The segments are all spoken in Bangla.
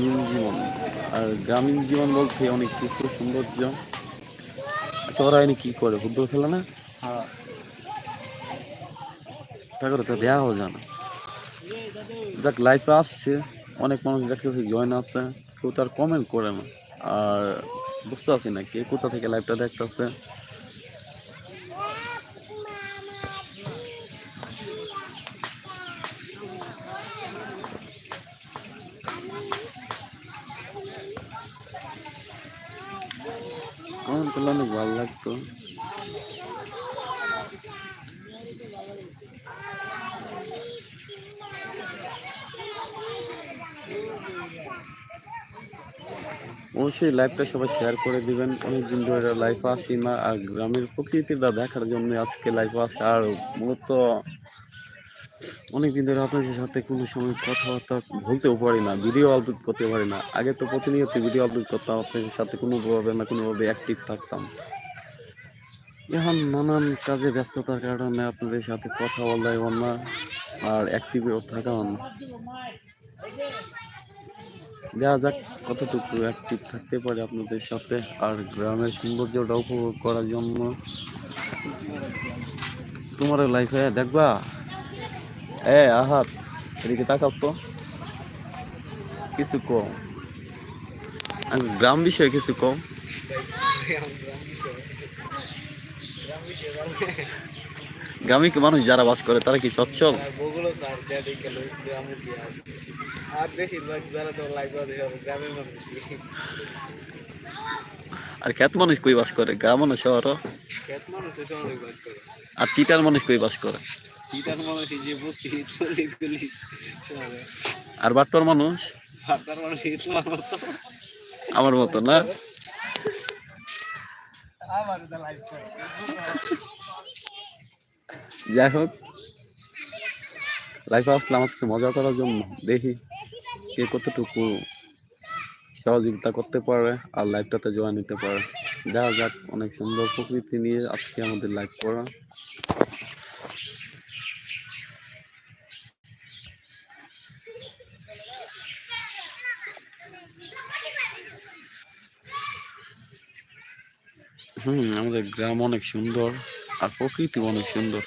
গ্রামীণ জীবন। আর গ্রামীণ জীবন বলতে অনেক কিছু সৌন্দর্য। আচ্ছা ওরা কি করে? ফুটবল খেলে না? হ্যাঁ। তা করে তো দেওয়া হয়ে যায় না দেখ লাইফে আসছে। অনেক মানুষ দেখতেছে জয়েন আছে। কেউ তার কমেন্ট করে না। আর বুঝতে পারছি না কে কোথা থেকে লাইভটা দেখতেছে কমেন্ট করলে অনেক ভালো লাগতো। অবশ্যই লাইভটা সবাই শেয়ার করে দিবেন। অনেকদিন ধরে লাইফে আসি না, আর গ্রামের প্রকৃতিটা দেখার জন্য আজকে লাইফে আসে আর মূলত অনেকদিন ধরে আপনাদের সাথে কোনো সময় কথাবার্তা বলতেও পারি না ভিডিও আপলোড করতে পারি না। আগে তো প্রতিনিয়ত ভিডিও আপলোড করতাম আপনাদের সাথে কোনোভাবে না কোনোভাবে অ্যাক্টিভ থাকতাম। এখন নানান কাজে ব্যস্ততার কারণে আপনাদের সাথে কথা বলাই না, আর অ্যাক্টিভও থাকা না। দেখা যাক, কতটুকু অ্যাক্টিভ থাকতে পারে আপনাদের সাথে, আর গ্রামের সৌন্দর্যটা উপভোগ করার জন্য। তোমার লাইফে দেখবা? এ আহাত এদিকে তাকাও তো। কিছু কম গ্রাম বিষয়ে কিছু কম গ্রামে কি মানুষ যারা বাস করে তারা কি সচ্ছল? কি আর আর বেশিরভাগ যারা তো লাইভ আছে সব গ্রামের মানুষই আর খ্যাত মানুষ কই বাস করে? গ্রাম শহর? মানুষ আর চিটার মানুষ কই বাস করে? ইটার মানুষ যে বসি গলি গলি আর বাট্টর মানুষ? ভাতার মানুষ মতো। আমার মতো না? যাই হোক লাইফে আসলাম আজকে মজা করার জন্য। দেখি কে কতটুকু সহযোগিতা করতে পারে আর লাইফটাতে জোয়া নিতে পারে। দেখা যাক অনেক সুন্দর প্রকৃতি নিয়ে আজকে আমাদের লাইভ করা। হুম, আমাদের গ্রাম অনেক সুন্দর আর প্রকৃতি অনেক সুন্দর।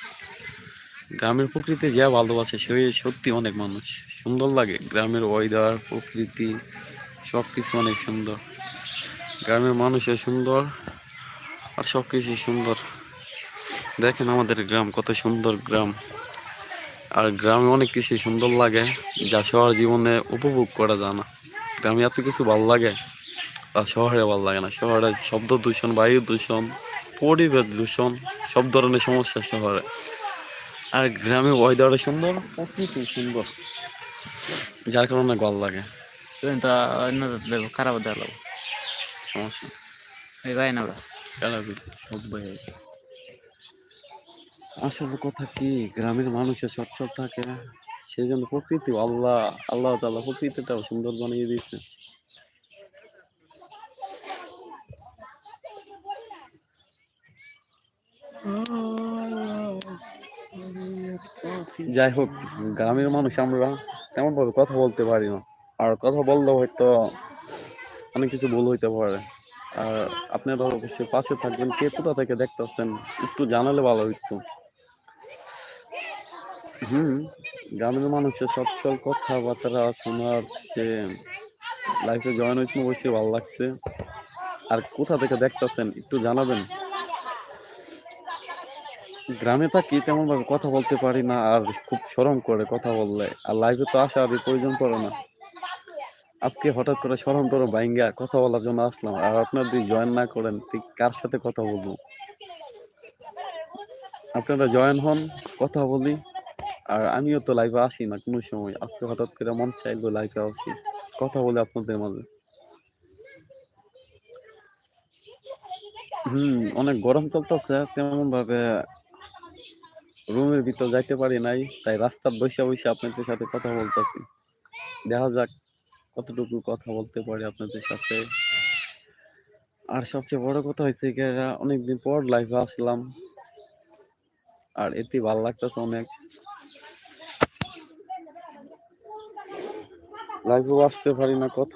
গ্রামের প্রকৃতি যা ভালোবাসে সে সত্যি অনেক মানুষ। সুন্দর লাগে, গ্রামের ওয়েদার প্রকৃতি সব কিছু অনেক সুন্দর। গ্রামের মানুষের সুন্দর আর সব কিছুই সুন্দর। দেখেন আমাদের গ্রাম কত সুন্দর গ্রাম। আর গ্রামে অনেক কিছু সুন্দর লাগে, যা শহর জীবনে উপভোগ করা যায় না। গ্রামে এত কিছু ভালো লাগে। আর শহরে ভালো লাগে না। শহরে শব্দ দূষণ বায়ু দূষণ পরিবেশ দূষণ সব ধরনের সমস্যা শহরে। আর গ্রামে ওয়েদারটা সুন্দর প্রকৃতি সুন্দর। যার কারণে ভালো লাগে। তো অন্য দেবো খারাপ দেবো সমস্যা। এই ভাই না ওরা। চালাবি সব বয়ে আসলে কথা কি গ্রামের মানুষের সচ্ছল থাকে। সেই জন্য প্রকৃতি আল্লাহ আল্লাহ তাল্লাহ প্রকৃতিটাও সুন্দর বানিয়ে দিয়েছে। যাই হোক গ্রামের মানুষ আমরা তেমন ভাবে কথা বলতে পারি না। আর কথা বললেও হয়তো অনেক কিছু ভুল হইতে পারে। আর আপনারা অবশ্যই পাশে থাকবেন, কে কোথা থেকে দেখতেছেন, একটু জানালে ভালো হইতো। হুম, গ্রামের মানুষের সচ্ছল কথাবার্তা শোনার সে লাইফে জয়েন হয়েছে অবশ্যই ভালো লাগছে। আর কোথা থেকে দেখতে দেখতেছেন, একটু জানাবেন। গ্রামে থাকি তেমন ভাবে কথা বলতে পারি না আর খুব শরম করে কথা বললে। আর লাইভে তো আসা আর প্রয়োজন পড়ে না। আজকে হঠাৎ করে শরম টরম বাইঙ্গা কথা বলার জন্য আসলাম। আর আপনারা যদি জয়েন না করেন, ঠিক কার সাথে কথা বলব? আপনারা জয়েন হন, কথা বলি। আর আমিও তো লাইভে আসি না কোনো সময়। আজকে হঠাৎ করে মন চাইলো লাইভে আসি। কথা বলে আপনাদের মাঝে। হুম, অনেক গরম চলতেছে। তেমন ভাবে রুমের ভিতর যাইতে পারি নাই, তাই রাস্তার বসে বসে আপনাদের সাথে কথা বলতেছি। দেখা যাক কতটুকু কথা বলতে পারি আপনাদের সাথে। আর সবচেয়ে বড় কথা হয়েছে এরা অনেকদিন পর লাইভে আসলাম। আর এতে ভালো লাগতেছে অনেক। লাইভেও আসতে পারি না, কথা